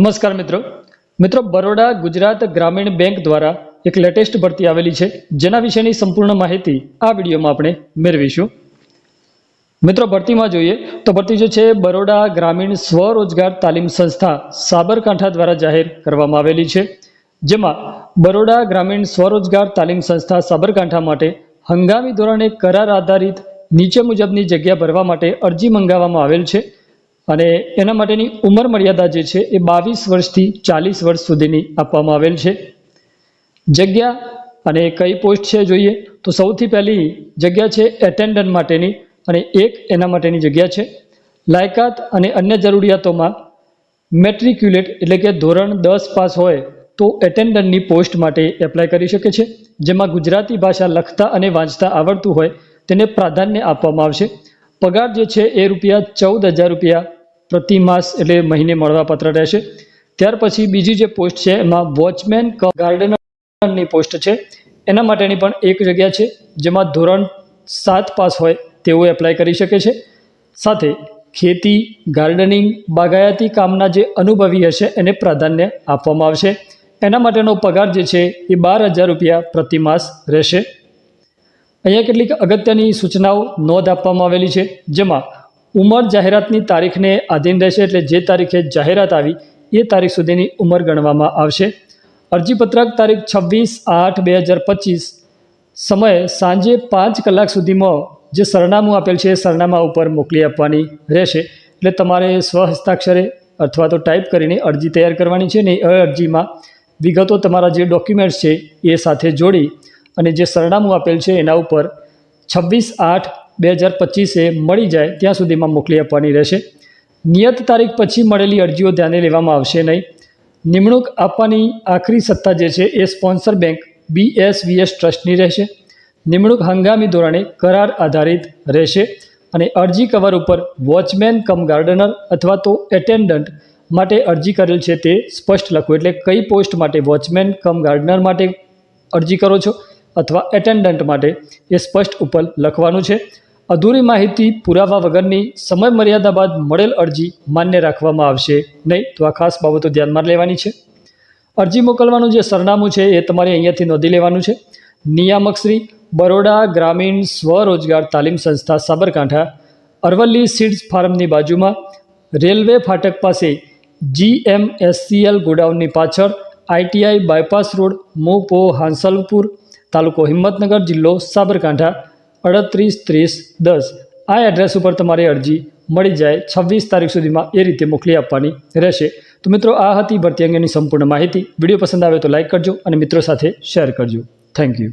નમસ્કાર મિત્રો. મિત્રો, બરોડા ગુજરાત ગ્રામીણ બેંક દ્વારા એક લેટેસ્ટ ભરતી આવેલી છે. જેના વિશેની સંપૂર્ણ માહિતી આ વિડીયોમાં આપણે મેળવીશું. મિત્રો, ભરતીમાં જોઈએ તો ભરતી જે છે, બરોડા ગ્રામીણ સ્વરોજગાર તાલીમ સંસ્થા સાબરકાંઠા દ્વારા જાહેર કરવામાં આવેલી છે. જેમાં બરોડા ગ્રામીણ સ્વરોજગાર તાલીમ સંસ્થા સાબરકાંઠા માટે હંગામી ધોરણે કરાર આધારિત નીચે મુજબની જગ્યા ભરવા માટે અરજી મંગાવવામાં આવેલ છે. અને એના માટેની ઉંમર મર્યાદા જે છે એ બાવીસ વર્ષથી ચાલીસ વર્ષ સુધીની આપવામાં આવેલ છે. જગ્યા અને કઈ પોસ્ટ છે જોઈએ તો સૌથી પહેલી જગ્યા છે એટેન્ડન્ટ માટેની અને એક એના માટેની જગ્યા છે. લાયકાત અને અન્ય જરૂરિયાતોમાં મેટ્રિક્યુલેટ એટલે કે ધોરણ દસ પાસ હોય તો એટેન્ડન્ટની પોસ્ટ માટે એપ્લાય કરી શકે છે. જેમાં ગુજરાતી ભાષા લખતા અને વાંચતા આવડતું હોય તેને પ્રાધાન્ય આપવામાં આવશે. પગાર જે છે એ રૂપિયા ચૌદ હજાર રૂપિયા પ્રતિ માસ એટલે મહિને મળવાપાત્ર રહેશે. ત્યાર પછી બીજી જે પોસ્ટ છે, એમાં વોચમેન ગાર્ડનરની પોસ્ટ છે. એના માટેની પણ એક જગ્યા છે, જેમાં ધોરણ સાત પાસ હોય તેઓ એપ્લાય કરી શકે છે. સાથે ખેતી, ગાર્ડનિંગ, બાગાયતી કામના જે અનુભવી હશે એને પ્રાધાન્ય આપવામાં આવશે. એના માટેનો પગાર જે છે એ બાર હજાર રૂપિયા પ્રતિ માસ રહેશે. અહીંયા કેટલીક અગત્યની સૂચનાઓ નોંધ આપવામાં આવેલી છે, જેમાં ઉંમર જાહેરાતની તારીખને આધીન રહેશે એટલે જે તારીખે જાહેરાત આવી, એ તારીખ સુધીની ઉંમર ગણવામાં આવશે. અરજીપત્રક તારીખ છવ્વીસ આઠ બે હજાર પચીસ, સમયે સાંજે પાંચ કલાક સુધીમાં જે સરનામું આપેલ છે એ સરનામા ઉપર મોકલી આપવાની રહેશે. એટલે તમારે સ્વહસ્તાક્ષરે અથવા તો ટાઈપ કરીને અરજી તૈયાર કરવાની છે ને એ અરજીમાં વિગતો તમારા જે ડોક્યુમેન્ટ્સ છે એ સાથે જોડી અને જે સરનામું આપેલ છે એના ઉપર છવ્વીસ આઠ બે હજાર પચીસે મળી જાય ત્યાં સુધીમાં મોકલી આપવાની રહેશે. નિયત તારીખ પછી મળેલી અરજીઓ ધ્યાને લેવામાં આવશે નહીં. નિમણૂક આપવાની આખરી સત્તા જે છે એ સ્પોન્સર બેંક બીએસવીએસ ટ્રસ્ટની રહેશે. નિમણૂક હંગામી ધોરણે કરાર આધારિત રહેશે અને અરજી કવર ઉપર વોચમેન, કમ ગાર્ડનર અથવા તો એટેન્ડન્ટ માટે અરજી કરેલ છે તે સ્પષ્ટ લખવું એટલે કઈ પોસ્ટ માટે વોચમેન, કમ ગાર્ડનર માટે અરજી કરો છો? અથવા એટેન્ડન્ટ માટે એ સ્પષ્ટ ઉપર લખવાનું છે. અધૂરી માહિતી પુરાવા વગરની સમય મર્યાદા બાદ મળેલ અરજી માન્ય રાખવામાં આવશે નહીં, તો આ ખાસ બાબતો ધ્યાનમાં લેવાની છે. અરજી મોકલવાનું જે સરનામું છે એ તમારે અહીંયાથી નોંધી લેવાનું છે. નિયામક શ્રી, બરોડા ગ્રામીણ સ્વરોજગાર તાલીમ સંસ્થા સાબરકાંઠા, અરવલ્લી સીડ્સ ફાર્મની બાજુમાં, રેલવે ફાટક પાસે જીએમએસસીએલ ગોડાઉનની પાછળ આઈટીઆઈ બાયપાસ રોડ, મોપો, હાંસલપુર તાલુકો હિંમતનગર જિલ્લો સાબરકાંઠા, અડત્રીસ ત્રીસ દસ. આ એડ્રેસ ઉપર તમારી અરજી મળી જાય છવ્વીસ તારીખ સુધીમાં એ રીતે મોકલી આપવાની રહેશે. તો મિત્રો, આ હતી ભરતી અંગેની સંપૂર્ણ માહિતી. વીડિયો પસંદ આવે તો લાઇક કરજો અને મિત્રો સાથે શેર કરજો. Thank you.